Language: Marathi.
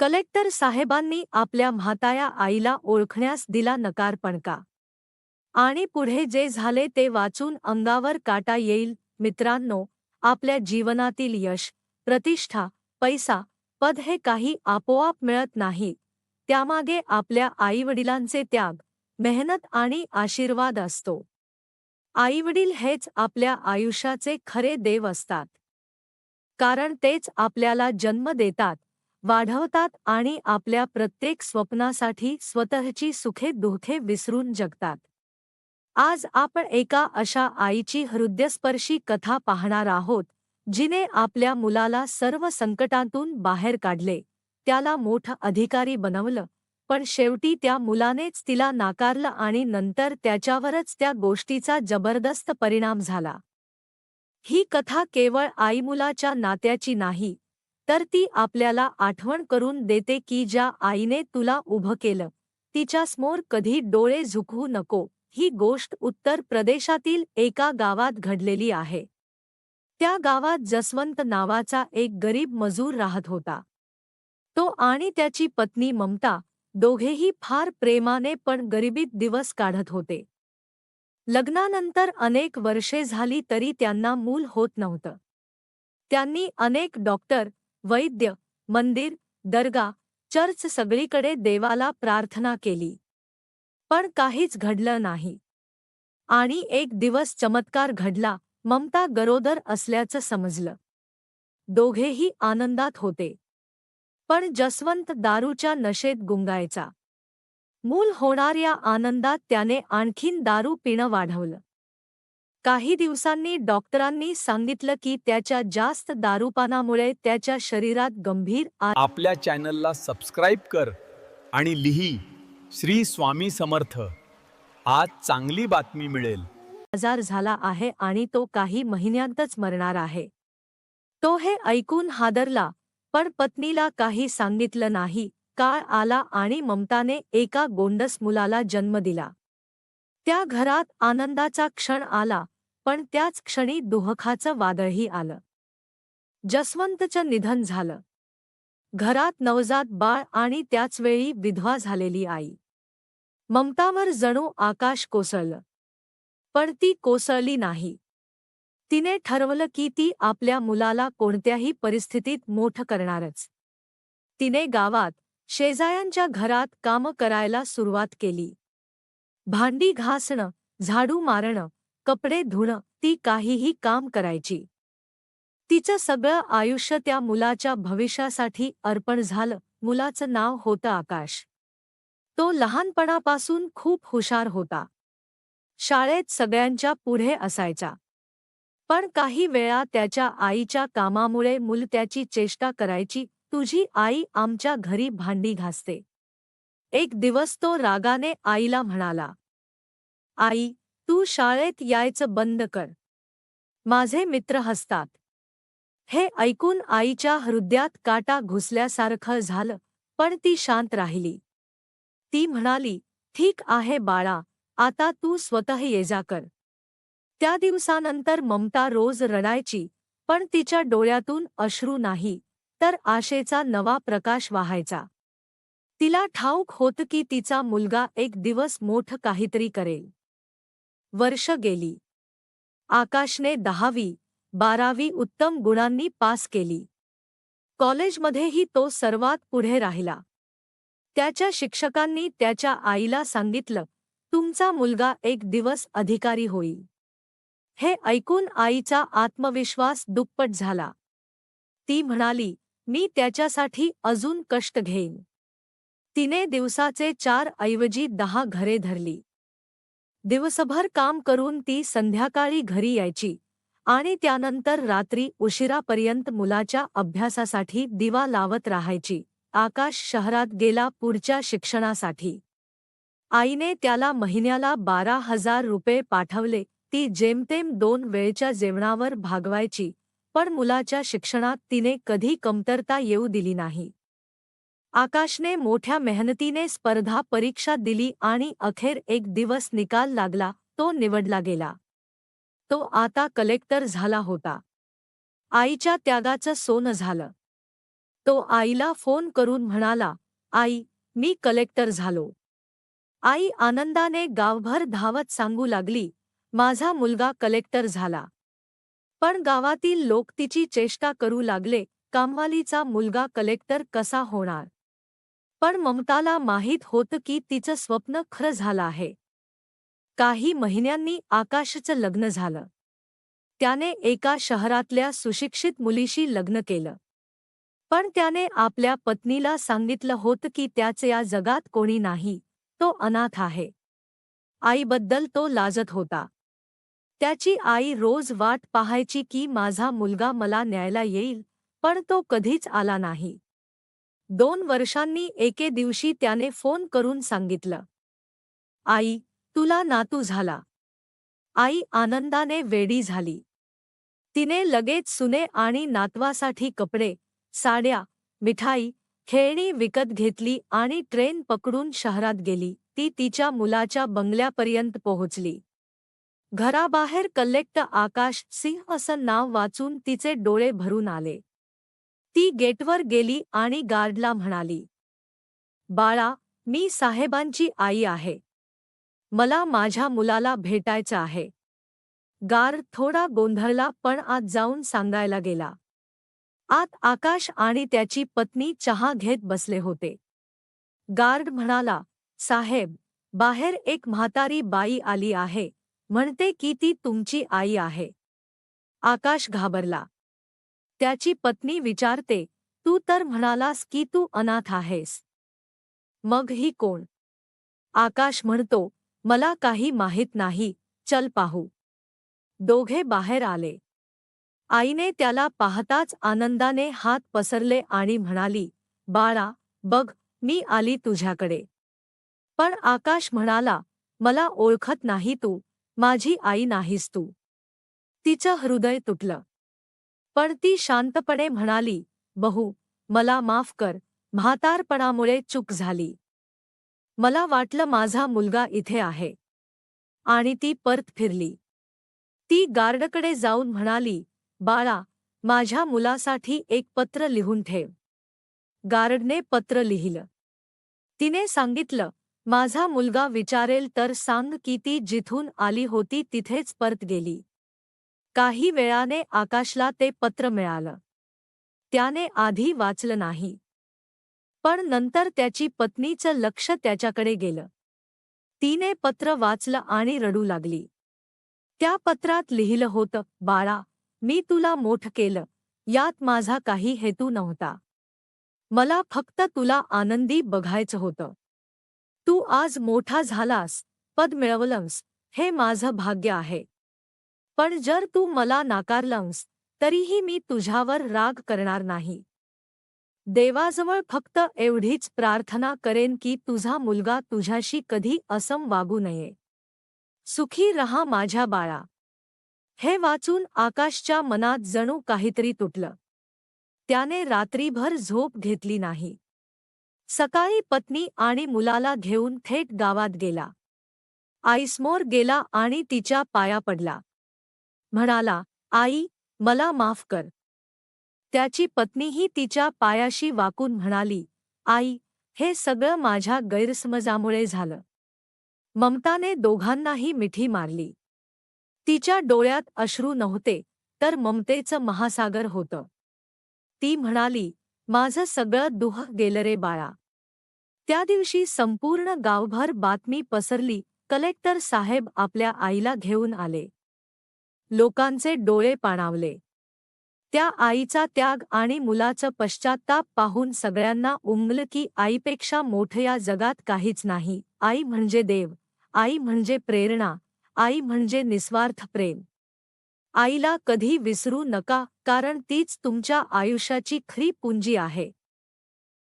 कलेक्टर साहेबांनी आपल्या म्हाताया आईला ओळखण्यास दिला नकार पण का आणि पुढे जे झाले ते वाचून अंगावर काटा येईल मित्रांनो आपल्या जीवनातील यश प्रतिष्ठा पैसा पद हे काही आपोआप मिळत नाही. त्यामागे आपल्या आईवडिलांचे त्याग मेहनत आणि आशीर्वाद असतो. आईवडील हेच आपल्या आयुष्याचे खरे देव असतात. कारण तेच आपल्याला जन्म देतात. वाढवतात आणि आपल्या प्रत्येक स्वप्नासाठी स्वतःची सुखे दुःखे विसरून जगतात. आज आपण एका अशा आईची हृदयस्पर्शी कथा पाहणार आहोत जिने आपल्या मुलाला सर्व संकटांतून बाहेर काढले त्याला मोठं अधिकारी बनवलं पण शेवटी त्या मुलानेच तिला नाकारलं आणि नंतर त्याच्यावरच त्या गोष्टीचा जबरदस्त परिणाम झाला. ही कथा केवळ आईमुलाच्या नात्याची नाही तर ती आपल्याला आठवण करून देते की ज्या आईने तुला उभं केलं तिच्यासमोर कधी डोळे झुकवू नको ही गोष्ट उत्तर प्रदेशातील एका गावात घडलेली आहे. त्या गावात जसवंत नावाचा एक गरीब मजूर राहत होता. तो आणि त्याची पत्नी ममता दोघेही फार प्रेमाने पण गरिबीत दिवस काढत होते. लग्नानंतर अनेक वर्षे झाली तरी त्यांना मूल होत नव्हतं. त्यांनी अनेक डॉक्टर वैद्य मंदिर दर्गा चर्च सगळीकडे देवाला प्रार्थना केली. पण काहीच घडलं नाही. आणि एक दिवस चमत्कार घडला ममता गरोदर असल्याचं समजलं. दोघेही आनंदात होते. पण जसवंत दारूच्या नशेत गुंगायचा. मूल होणाऱ्या आनंदात त्याने आणखीन दारू पिणं वाढवलं. काही दिवसांनी डॉक्टरांनी सांगितलं की त्याच्या जास्त दारूपानामुळे त्याच्या शरीरात गंभीर आपल्या चॅनलला सबस्क्राईब कर आणि लिही. श्री स्वामी समर्थ. आज चांगली बातमी मिळेल. आजार झाला आहे आणि तो काही महिन्यांतच मरणार आहे. तो हे ऐकून हादरला पण पत्नीला काही सांगितलं नाही. काळ आला आणि ममताने एका गोंडस मुलाला जन्म दिला. त्या घरात आनंदाचा क्षण आला पण त्याच क्षणी दुहखाचं वादळही आलं. जसवंतचं निधन झालं. घरात नवजात बाळ आणि त्याचवेळी विधवा झालेली आई. ममतावर जणू आकाश कोसळलं. पण ती कोसळली नाही. तिने ठरवलं की ती आपल्या मुलाला कोणत्याही परिस्थितीत मोठं करणारच. तिने गावात शेजायांच्या घरात काम करायला सुरुवात केली. भांडी घासणं झाडू मारणं कपडे धुणं ती काहीही काम करायची. तिचं सगळं आयुष्य त्या मुलाच्या भविष्यासाठी अर्पण झालं. मुलाचं नाव होतं आकाश. तो लहानपणापासून खूप हुशार होता. शाळेत सगळ्यांच्या पुढे असायचा. पण काही वेळा त्याच्या आईच्या कामामुळे मूल त्याची चेष्टा करायची तुझी आई आमच्या घरी भांडी घासते. एक दिवस तो रागाने आईला म्हणाला आई तू शाळेत यायचं बंद कर. माझे मित्र हसतात. हे ऐकून आईच्या हृदयात काटा घुसल्यासारखं झालं पण ती शांत राहिली. ती म्हणाली ठीक आहे बाळा आता तू स्वतः ये जा कर. त्या दिवसानंतर ममता रोज रडायची पण तिच्या डोळ्यातून अश्रू नाही तर आशेचा नवा प्रकाश वाहायचा. तिला ठाऊक होत की तिचा मुलगा एक दिवस मोठ काहीतरी करेल. वर्ष गेली. आकाशने दहावी बारावी उत्तम गुणांनी पास केली. कॉलेजमध्येही तो सर्वात पुढे राहिला. त्याच्या शिक्षकांनी त्याच्या आईला सांगितलं तुमचा मुलगा एक दिवस अधिकारी होईल. हे ऐकून आईचा आत्मविश्वास दुप्पट झाला. ती म्हणाली मी त्याच्यासाठी अजून कष्ट घेईन. तिने दिवसाचे चार ऐवजी दहा घरे धरली. दिवसभर काम करून ती संध्याकाळी घरी यायची आणि त्यानंतर रात्री उशिरापर्यंत मुलाच्या अभ्यासासाठी दिवा लावत राहायची. आकाश शहरात गेला पुढच्या शिक्षणासाठी. आईने त्याला महिन्याला बारा हजार रुपये पाठवले. ती जेमतेम दोन वेळच्या जेवणावर भागवायची पण मुलाच्या शिक्षणात तिने कधी कमतरता येऊ दिली नाही. आकाशने मोठ्या मेहनतीने स्पर्धा परीक्षा दिली आणि अखेर एक दिवस निकाल लागला तो निवडला गेला. तो आता कलेक्टर झाला होता. आईच्या त्यागाचं सोनं झालं. तो आईला फोन करून म्हणाला आई मी कलेक्टर झालो. आई आनंदाने गावभर धावत सांगू लागली माझा मुलगा कलेक्टर झाला. पण गावातील लोक तिची चेष्टा करू लागले कामवालीचा मुलगा कलेक्टर कसा होणार? पण ममताला माहीत होतं की तिचं स्वप्न खरं झालं आहे. काही महिन्यांनी आकाशचं लग्न झालं. त्याने एका शहरातल्या सुशिक्षित मुलीशी लग्न केलं. पण त्याने आपल्या पत्नीला सांगितलं होतं की त्याचे या जगात कोणी नाही तो अनाथ आहे. आईबद्दल तो लाजत होता. त्याची आई रोज वाट पाहायची की माझा मुलगा मला न्यायला येईल पण तो कधीच आला नाही. दोन वर्षांनी एके दिवशी त्याने फोन करून सांगितलं. आई तुला नातू झाला. आई आनंदाने वेडी झाली. तिने लगेच सुने आणि नातवासाठी कपडे साड्या मिठाई खेळणी विकत घेतली आणि ट्रेन पकडून शहरात गेली. ती तिच्या मुलाच्या बंगल्यापर्यंत पोहोचली. घराबाहेर कल्लेक्ट आकाश सिंह असं नाव वाचून तिचे डोळे भरून आले. ती गेटवर गेली आणि गार्डला म्हणाली बाळा मी साहेबांची आई आहे. मला माझ्या मुलाला भेटायचं आहे. गार्ड थोडा गोंधळला पण आत जाऊन सांगायला गेला. आत आकाश आणि त्याची पत्नी चहा घेत बसले होते. गार्ड म्हणाला साहेब बाहेर एक म्हातारी बाई आली आहे. म्हणते की ती तुमची आई आहे. आकाश घाबरला. त्याची पत्नी विचारते तू तर म्हणालास की तू अनाथ आहेस. मग ही कोण? आकाश म्हणतो मला काही माहीत नाही चल पाहू. दोघे बाहेर आले. आईने त्याला पाहताच आनंदाने हात पसरले आणि म्हणाली बाळा बघ मी आली तुझ्याकडे. पण आकाश म्हणाला मला ओळखत नाही तू माझी आई नाहीस तू. तिचं हृदय तुटलं. पण ती शांतपणे म्हणाली बहू मला माफ कर म्हातारपणामुळे चूक झाली. मला वाटलं माझा मुलगा इथे आहे. आणि ती परत फिरली. ती गार्डकडे जाऊन म्हणाली बाळा माझ्या मुलासाठी एक पत्र लिहून ठेव. गार्डने पत्र लिहिलं. तिने सांगितलं माझा मुलगा विचारेल तर सांग की ती जिथून आली होती तिथेच परत गेली. काही वेळाने आकाशला ते पत्र मिळालं. त्याने आधी वाचलं नाही. पण नंतर त्याची पत्नीचं लक्ष त्याच्याकडे गेलं. तिने पत्र वाचलं आणि रडू लागली. त्या पत्रात लिहिलं होतं बाळा मी तुला मोठ केलं. यात माझा काही हेतू नव्हता. मला फक्त तुला आनंदी बघायचं होतं. तू आज मोठा झालास पद मिळवलंस हे माझं भाग्य आहे. पण जर तू मला नाकारलंस तरीही मी तुझ्यावर राग करणार नाही. देवाजवळ फक्त एवढीच प्रार्थना करेन की तुझा मुलगा तुझ्याशी कधी असम वागू नये. सुखी रहा माझ्या बाळा. हे वाचून आकाशच्या मनात जणू काहीतरी तुटलं. त्याने रात्रीभर झोप घेतली नाही. सकाळी पत्नी आणि मुलाला घेऊन थेट गावात गेला. आईसमोर गेला आणि तिच्या पाया पडला. म्हणाला आई मला माफ कर. त्याची पत्नीही तिच्या पायाशी वाकून म्हणाली आई हे सगळं माझ्या गैरसमजामुळे झालं. ममताने दोघांनाही मिठी मारली. तिच्या डोळ्यात अश्रू नव्हते तर ममतेचं महासागर होतं. ती म्हणाली माझं सगळं दुह गेलं रे बाळा. त्या दिवशी संपूर्ण गावभर बातमी पसरली कलेक्टर साहेब आपल्या आईला घेऊन आले. लोकांचे डोळे पाणावले. त्या आईचा त्याग आणि मुलाचं पश्चाताप पाहून सगळ्यांना उमगलं की आईपेक्षा मोठं या जगात काहीच नाही. आई म्हणजे देव. आई म्हणजे प्रेरणा. आई म्हणजे निस्वार्थ प्रेम. आईला कधी विसरू नका कारण तीच तुमच्या आयुष्याची खरी पुंजी आहे.